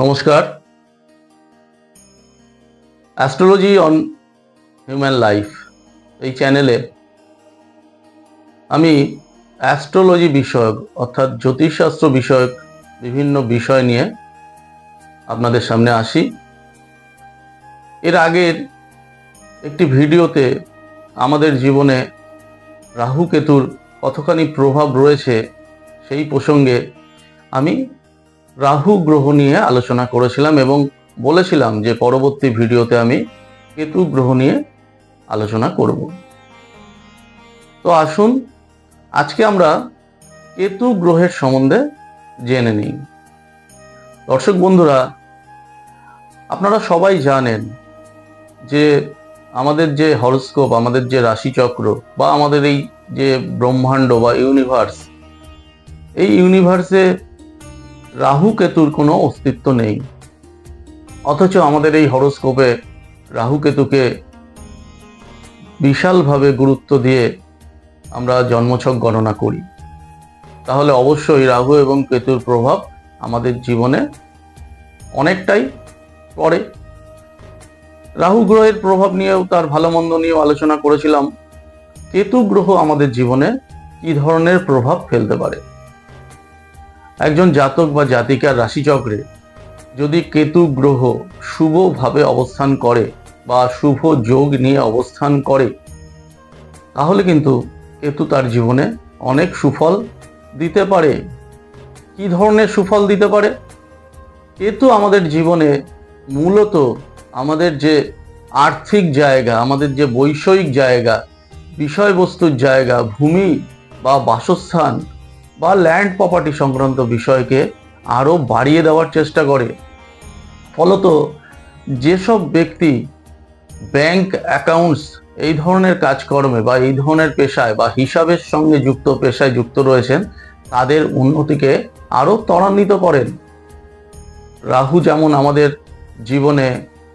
নমস্কার। Astrology on human life এই চ্যানেলে আমি অ্যাস্ট্রোলজি বিষয়ক অর্থাৎ জ্যোতিষশাস্ত্র বিষয়ক বিভিন্ন বিষয় নিয়ে আপনাদের সামনে আসি। এর আগের একটি ভিডিওতে আমাদের জীবনে রাহু কেতুর কতখানি প্রভাব রয়েছে সেই প্রসঙ্গে আমি রাহু গ্রহ নিয়ে আলোচনা করেছিলাম এবং বলেছিলাম যে পরবর্তী ভিডিওতে আমি কেতু গ্রহ নিয়ে আলোচনা করব। তো আসুন, আজকে আমরা কেতু গ্রহের সম্বন্ধে জেনে নিই। দর্শক বন্ধুরা, আপনারা সবাই জানেন যে আমাদের যে হরস্কোপ, আমাদের যে রাশিচক্র বা আমাদের এই যে ব্রহ্মাণ্ড বা ইউনিভার্স, এই ইউনিভার্সে রাহু কেতুর কোনো অস্তিত্ব নেই। অথচ আমাদের এই হরস্কোপে রাহু কেতুকে বিশালভাবে গুরুত্ব দিয়ে আমরা জন্মছক গণনা করি। তাহলে অবশ্যই রাহু এবং কেতুর প্রভাব আমাদের জীবনে অনেকটাই পড়ে। রাহু গ্রহের প্রভাব নিয়েও তার ভালো মন্দ নিয়েও আলোচনা করেছিলাম। কেতু গ্রহ আমাদের জীবনে কি ধরনের প্রভাব ফেলতে পারে? একজন জাতক বা জাতিকার রাশিচক্রে যদি কেতু গ্রহ শুভভাবে অবস্থান করে বা শুভ যোগ নিয়ে অবস্থান করে, তাহলে কিন্তু কেতু তার জীবনে অনেক সুফল দিতে পারে। কি ধরনের সুফল দিতে পারে? কেতু আমাদের জীবনে মূলত আমাদের যে আর্থিক জায়গা, আমাদের যে বৈষয়িক জায়গা, বিষয়বস্তুর জায়গা, ভূমি বা বাসস্থান বা ল্যান্ড প্রপার্টি সংক্রান্ত বিষয়কে আরও বাড়িয়ে দেওয়ার চেষ্টা করে। ফলত যেসব ব্যক্তি ব্যাংক অ্যাকাউন্টস এই ধরনের কাজকর্মে বা এই ধরনের পেশায় বা হিসাবের সঙ্গে যুক্ত, পেশায় যুক্ত রয়েছেন, তাদের উন্নতিকে আরও ত্বরান্বিত করেন। রাহু যেমন আমাদের জীবনে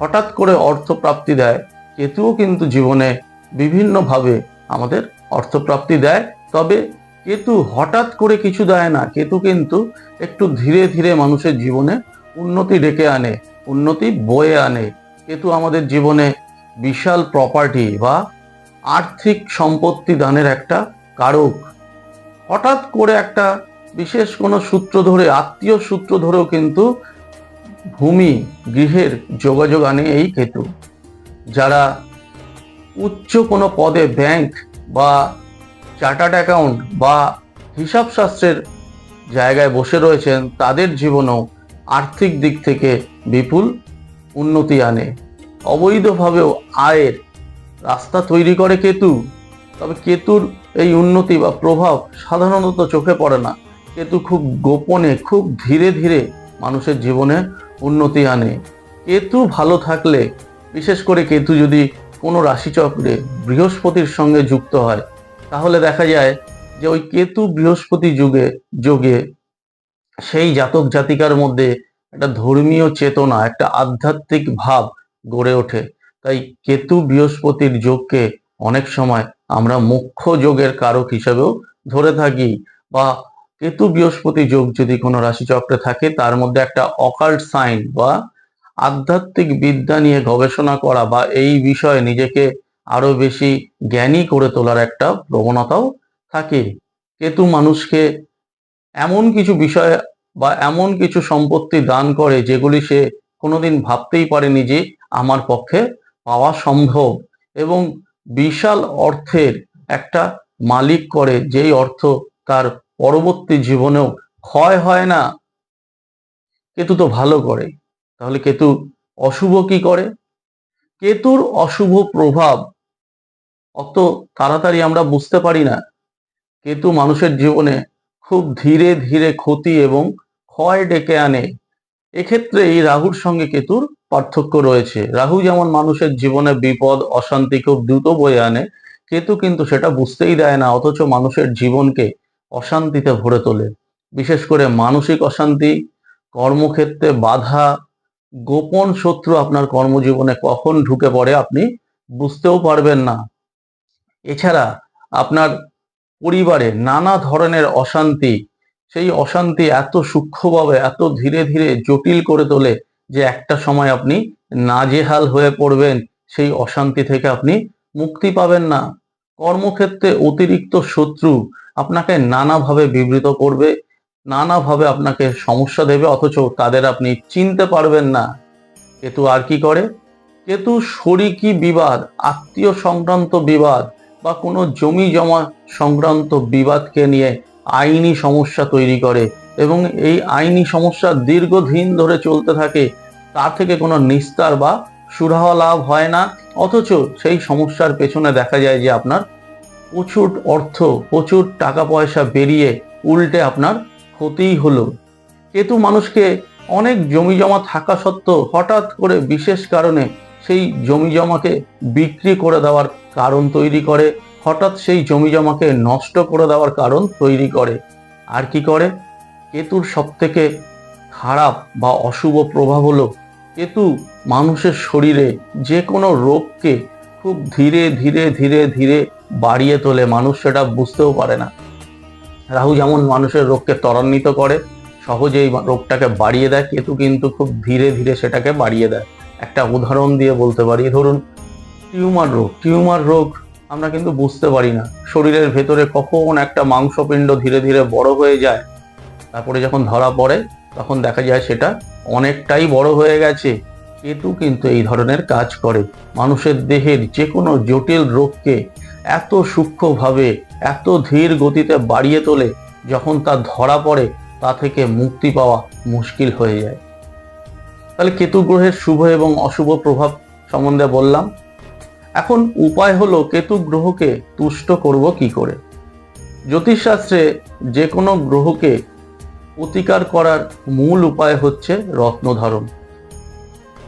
হঠাৎ করে অর্থপ্রাপ্তি দেয়, কেতুও কিন্তু জীবনে বিভিন্নভাবে আমাদের অর্থপ্রাপ্তি দেয়। তবে কেতু হঠাৎ করে কিছু দেয় না। কেতু কিন্তু একটু ধীরে ধীরে মানুষের জীবনে উন্নতি ডেকে আনে, উন্নতি বয়ে আনে। কেতু আমাদের জীবনে বিশাল প্রপার্টি বা আর্থিক সম্পত্তি দানের একটা কারক। হঠাৎ করে একটা বিশেষ কোনো সূত্র ধরে, আত্মীয় সূত্র ধরেও কিন্তু ভূমি, গৃহের যোগাযোগ আনে এই কেতু। যারা উচ্চ কোনো পদে ব্যাংক বা চার্টার্ড অ্যাকাউন্ট বা হিসাবশাস্ত্রের জায়গায় বসে রয়েছেন, তাদের জীবনেও আর্থিক দিক থেকে বিপুল উন্নতি আনে। অবৈধভাবেও আয়ের রাস্তা তৈরি করে কেতু। তবে কেতুর এই উন্নতি বা প্রভাব সাধারণত চোখে পড়ে না। কেতু খুব গোপনে, খুব ধীরে ধীরে মানুষের জীবনে উন্নতি আনে। কেতু ভালো থাকলে, বিশেষ করে কেতু যদি কোনো রাশিচক্রে বৃহস্পতির সঙ্গে যুক্ত হয় তাহলে দেখা যায় যে ওই কেতু বৃহস্পতি যুগে, যোগে সেই জাতক জাতিকার মধ্যে একটা ধর্মীয় চেতনা, একটা আধ্যাত্মিক ভাব গড়ে ওঠে। তাই কেতু বৃহস্পতির যোগকে অনেক সময় আমরা মুখ্য যোগের কারক হিসেবেও ধরে থাকি বা কেতু বৃহস্পতি যোগ যদি কোনো রাশিচক্রে থাকে, তার মধ্যে একটা অকাল্ট সাইন বা আধ্যাত্মিক বিদ্যা নিয়ে গবেষণা করা বা এই বিষয়ে নিজেকে আরও বেশি জ্ঞানী করে তোলার একটা প্রবণতাও থাকে। কেতু মানুষকে এমন কিছু বিষয় বা এমন কিছু সম্পত্তি দান করে যেগুলি সে কোনোদিন ভাবতেই পারেনি যে আমার পক্ষে পাওয়া সম্ভব এবং বিশাল অর্থের একটা মালিক করে যেই অর্থ তার পরবর্তী জীবনেও ক্ষয় হয় না। কেতু তো ভালো করে। তাহলে কেতু অশুভ কি করে? কেতুর অশুভ প্রভাব অত তাড়াতাড়ি আমরা বুঝতে পারি না। কেতু মানুষের জীবনে খুব ধীরে ধীরে ক্ষতি এবং ক্ষয় ডেকে আনে। এক্ষেত্রে এই রাহুর সঙ্গে কেতুর পার্থক্য রয়েছে। রাহু যেমন মানুষের জীবনে বিপদ, অশান্তি খুব দ্রুত বয়ে আনে, কেতু কিন্তু সেটা বুঝতেই দেয় না, অথচ মানুষের জীবনকে অশান্তিতে ভরে তোলে। বিশেষ করে মানসিক অশান্তি, কর্মক্ষেত্রে বাধা, গোপন শত্রু আপনার কর্মজীবনে কখন ঢুকে পড়ে আপনি বুঝতেও পারবেন না। এছাড়া আপনার পরিবারে নানা ধরনের অশান্তি, সেই অশান্তি এত সূক্ষ্মভাবে, এত ধীরে ধীরে জটিল করে তোলে যে একটা সময় আপনি নাজেহাল হয়ে পড়বেন, সেই অশান্তি থেকে আপনি মুক্তি পাবেন না। কর্মক্ষেত্রে অতিরিক্ত শত্রু আপনাকে নানাভাবে বিবৃত করবে, নানাভাবে আপনাকে সমস্যা দেবে, অথচ তাদের আপনি চিনতে পারবেন না। কেতু আর কি করে? কেতু শরিকি বিবাদ, আত্মীয় সংক্রান্ত বিবাদ বা কোনো জমি জমা সংক্রান্ত বিবাদকে নিয়ে আইনি সমস্যা তৈরি করে এবং এই আইনি সমস্যা দীর্ঘদিন ধরে চলতে থাকে তার থেকে কোনো নিস্তার বা সুরাহ লাভ হয় না। অথচ সেই সমস্যার পেছনে দেখা যায় যে আপনার প্রচুর অর্থ, প্রচুর টাকা পয়সা বেরিয়ে উল্টে আপনার ক্ষতিই হলো। কেতু মানুষকে অনেক জমি জমা থাকা সত্ত্বেও হঠাৎ করে বিশেষ কারণে সেই জমি জমাকে বিক্রি করে দেওয়ার কারণ তৈরি করে, হঠাৎ সেই জমি জমাকে নষ্ট করে দেওয়ার কারণ তৈরি করে। আর কি করে? কেতুর সব থেকে খারাপ বা অশুভ প্রভাব হলো, কেতু মানুষের শরীরে যে কোনো রোগকে খুব ধীরে ধীরে ধীরে ধীরে বাড়িয়ে তোলে। মানুষ সেটা বুঝতেও পারে না। রাহু যেমন মানুষের রোগকে ত্বরান্বিত করে, সহজেই রোগটাকে বাড়িয়ে দেয়, কেতু কিন্তু খুব ধীরে ধীরে সেটাকে বাড়িয়ে দেয়। একটা উদাহরণ দিয়ে বলতে পারি। ধরুন, টিউমার রোগ। টিউমার রোগ আমরা কিন্তু বুঝতে পারি না। শরীরের ভেতরে কখন একটা মাংসপিণ্ড ধীরে ধীরে বড় হয়ে যায়। তারপরে যখন ধরা পড়ে, তখন দেখা যায় সেটা অনেকটাই বড় হয়ে গেছে। কেতু কিন্তু এই ধরনের কাজ করে। মানুষের দেহের যে কোনো জটিল রোগকে এত সূক্ষ্মভাবে, এত ধীর গতিতে বাড়িয়ে তোলে, যখন তা ধরা পড়ে, তা থেকে মুক্তি পাওয়া মুশকিল হয়ে যায়। তাহলে কেতু গ্রহের শুভ এবং অশুভ প্রভাব সম্বন্ধে বললাম। এখন উপায় হলো কেতু গ্রহকে তুষ্ট করব কি করে? জ্যোতিষশাস্ত্রে যে কোনো গ্রহকে প্রতিকার করার মূল উপায় হচ্ছে রত্নধারণ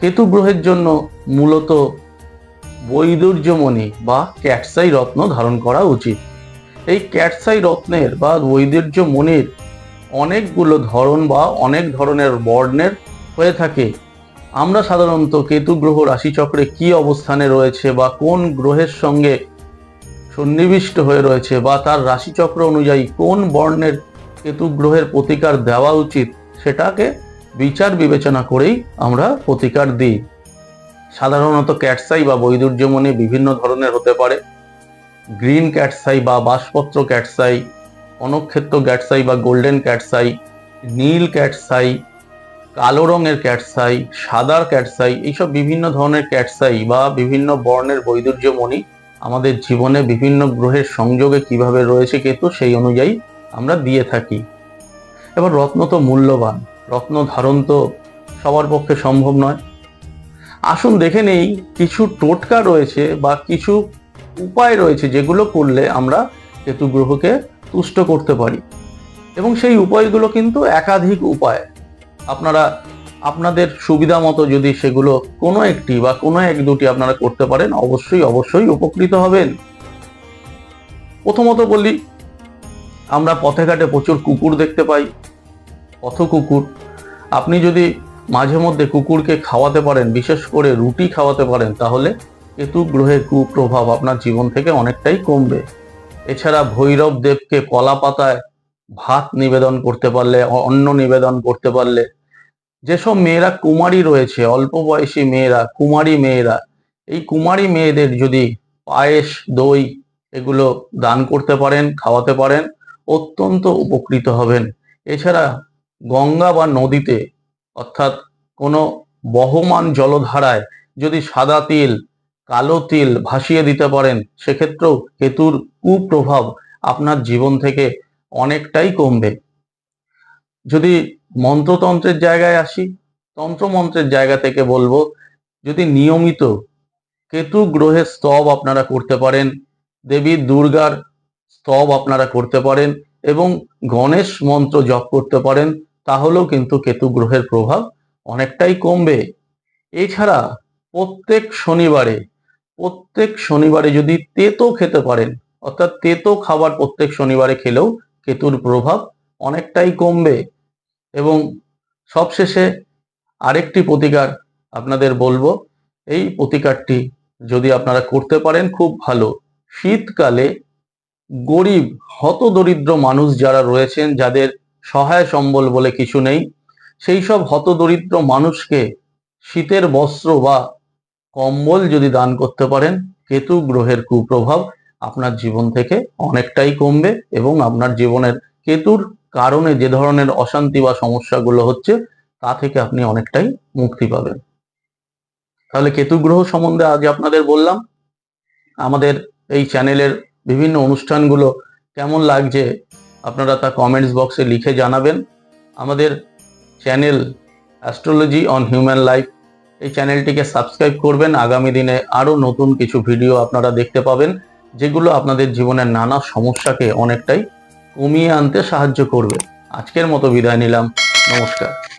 কেতু গ্রহের জন্য মূলত বৈদুর্যমণি বা ক্যাটসাই রত্ন ধারণ করা উচিত। এই ক্যাটসাই রত্নের বা বৈদুর্য মণির অনেকগুলো ধরন বা অনেক ধরনের বর্ণের হয়ে থাকে, আমরা সাধারণত কেতু গ্রহ রাশিচক্রে কি অবস্থানে রয়েছে বা কোন গ্রহের সঙ্গে সন্নিবিষ্ট হয়ে রয়েছে বা তার রাশিচক্র অনুযায়ী কোন বর্ণের কেতু গ্রহের প্রতিকার দেওয়া উচিত, সেটাকে বিচার বিবেচনা করেই আমরা প্রতিকার দিই। সাধারণত ক্যাটসাই বা বৈদুর্যমণি বিভিন্ন ধরনের হতে পারে। গ্রিন ক্যাটসাই বা বাসপত্র ক্যাটসাই, অনক্ষেত্র ক্যাটসাই বা গোল্ডেন ক্যাটসাই, নীল ক্যাটসাই কালো রঙের ক্যাটসাই সাদার ক্যাটসাই এইসব বিভিন্ন ধরনের ক্যাটসাই বা বিভিন্ন বর্ণের বৈদুর্যমণি আমাদের জীবনে বিভিন্ন গ্রহের সংযোগে কীভাবে রয়েছে কিন্তু সেই অনুযায়ী আমরা দিয়ে থাকি। এবার রত্ন তো মূল্যবান, রত্ন ধারণ তো সবার পক্ষে সম্ভব নয়। আসুন দেখে নেই কিছু টোটকা রয়েছে বা কিছু উপায় রয়েছে যেগুলো করলে আমরা কেতু গ্রহকে তুষ্ট করতে পারি। এবং সেই উপায়গুলো কিন্তু একাধিক উপায়। আপনারা, আপনাদের সুবিধা মতো যদি সেগুলো কোনো একটি বা কোনো এক দুটি আপনারা করতে পারেন, অবশ্যই অবশ্যই উপকৃত হবেন। প্রথমত বলি, আমরা পথে ঘাটে প্রচুর কুকুর দেখতে পাই পথ কুকুর আপনি যদি মাঝে মধ্যে কুকুরকে খাওয়াতে পারেন, বিশেষ করে রুটি খাওয়াতে পারেন, তাহলে কেতু গ্রহের কুপ্রভাব আপনার জীবন থেকে অনেকটাই কমবে। এছাড়া ভৈরব দেবকে কলা পাতায় ভাত নিবেদন করতে পারলে অন্ন নিবেদন করতে পারলে, যেসব মেয়েরা কুমারী রয়েছে, অল্প বয়সী মেয়েরা, কুমারী মেয়েরা, এই কুমারী মেয়েদের যদি পায়েস, দই এগুলো দান করতে পারেন, খাওয়াতে পারেন, অত্যন্ত উপকৃত হবেন। এছাড়া গঙ্গা বা নদীতে, অর্থাৎ কোনো বহমান জলধারায় যদি সাদা তিল, কালো তিল ভাসিয়ে দিতে পারেন, সেক্ষেত্রেও কেতুর কুপ্রভাব আপনার জীবন থেকে অনেকটাই কমবে। যদি মন্ত্রতন্ত্রের জায়গায় আসি, তন্ত্রমন্ত্রের জায়গা থেকে বলব, যদি নিয়মিত কেতু গ্রহের স্তব আপনারা করতে পারেন দেবী দুর্গার স্তব আপনারা করতে পারেন এবং গণেশ মন্ত্র জপ করতে পারেন, তাহলেও কিন্তু কেতু গ্রহের প্রভাব অনেকটাই কমবে। এছাড়া প্রত্যেক শনিবারে প্রত্যেক শনিবারে যদি তেতো খেতে পারেন, অর্থাৎ তেতো খাবার প্রত্যেক শনিবারে খেলেও কেতুর প্রভাব অনেকটাই কমবে এবং সবশেষে আরেকটি প্রতিকার আপনাদের বলব। এই প্রতিকারটি যদি আপনারা করতে পারেন খুব ভালো। শীতকালে গরিব, হতদরিদ্র মানুষ যারা রয়েছেন, যাদের সহায় সম্বল বলে কিছু নেই, সেই সব হতদরিদ্র মানুষকে শীতের বস্ত্র বা কম্বল যদি দান করতে পারেন, কেতু গ্রহের কুপ্রভাব আপনার জীবন থেকে অনেকটাই কমবে এবং আপনার জীবনের কেতুর কারণে যে ধরনের অশান্তি বা সমস্যাগুলো হচ্ছে, তা থেকে আপনি অনেকটাই মুক্তি পাবেন। তাহলে কেতু গ্রহ সম্বন্ধে আজ আপনাদের বললাম, আমাদের এই চ্যানেলের বিভিন্ন অনুষ্ঠানগুলো কেমন লাগছে আপনারা তা কমেন্টস বক্সে লিখে জানাবেন। আমাদের channel astrology on human life এই চ্যানেলটিকে সাবস্ক্রাইব করবেন। আগামী দিনে আরও নতুন কিছু ভিডিও আপনারা দেখতে পাবেন। যেগুলো আপনাদের জীবনের নানা সমস্যাকে অনেকটাই কমিয়ে আনতে সাহায্য করবে। আজকের মতো বিদায় নিলাম। নমস্কার।